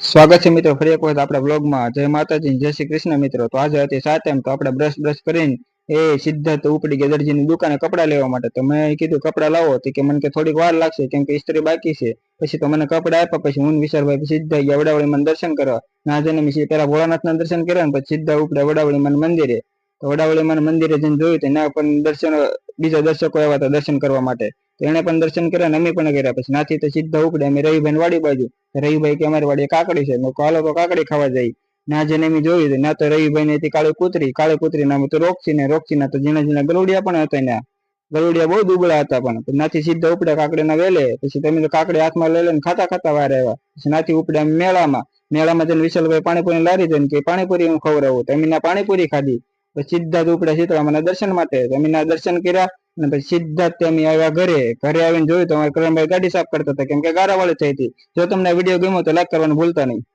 સ્વાગત છે મિત્રો, ફરી એક વખત આપણા બ્લોગમાં જય માતાજી, જય શ્રી કૃષ્ણ મિત્રો. તો આજે હતી સાતમ તો આપણે બ્રશ બ્રશ કરીને એ સિદ્ધાર્થ ઉપડી ગયા દરજીની દુકાને કપડાં લેવા માટે. તો મેં કીધું, કપડાં લાવો. તો કે મને કે થોડીક વાર લાગશે, કેમ કે ઇસ્ત્રી બાકી છે. પછી તો મને કપડાં આપ્યા, પછી હું વિશાલભાઈ સીધા ગયા વડાવળી મને દર્શન કરવા. ના જઈને મેં પેલા ભોળાનાથના દર્શન કર્યા ને પછી સીધા ઉપડ્યા વડાવળી મને મંદિરે. તો વડાવળી મને મંદિરે જઈને જોયું તો ના પણ દર્શન, બીજા દર્શકો આવ્યા હતા દર્શન કરવા માટે. તો એને પણ દર્શન કર્યા અને અમે પણ કર્યા. પછી નાથી તો સીધા ઉપડે અમે રવિભાઈ વાડી બાજુ. રવિભાઈ કે અમારી વાડી કાકડી છે. મેં હાલો તો કાકડી ખાવા જઈ. ના જેને મેં જોયું ના તો રવિભાઈ ને કાળી કૂતરી. કાળી કૂતરી નામ તો રોક્ષી ને રોક્ષી ના તો ઝીણા ઝીણા ગલુડિયા પણ હતા ને ગરુડિયા બહુ દુબળા હતા પણ. નાથી સીધા ઉપડે કાકડીના વેલે. પછી તમે તો કાકડી હાથમાં લઈ લઈને ખાતા ખાતા વાર આવ્યા. પછી નાથી ઉપડે અમે મેળામાં. મેળામાં જઈને વિશાલભાઈ પાણીપુરી લારી દઈને કે પાણીપુરી હું ખવડાવું. તો એમના પાણીપુરી ખાધી. પછી સીધા જ ઉપડે શીતળામાના દર્શન માટે. તો એમના દર્શન કર્યા. અને પછી સીધા જ આવ્યા ઘરે. ઘરે આવીને જોયું તો અમારા કરણભાઈ ગાડી સાફ કરતા હતા. કેમ કે ગારાવાળી થઈ હતી. જો તમને વીડિયો ગમ્યો તો લાઈક કરવાનું ભૂલતા નહીં.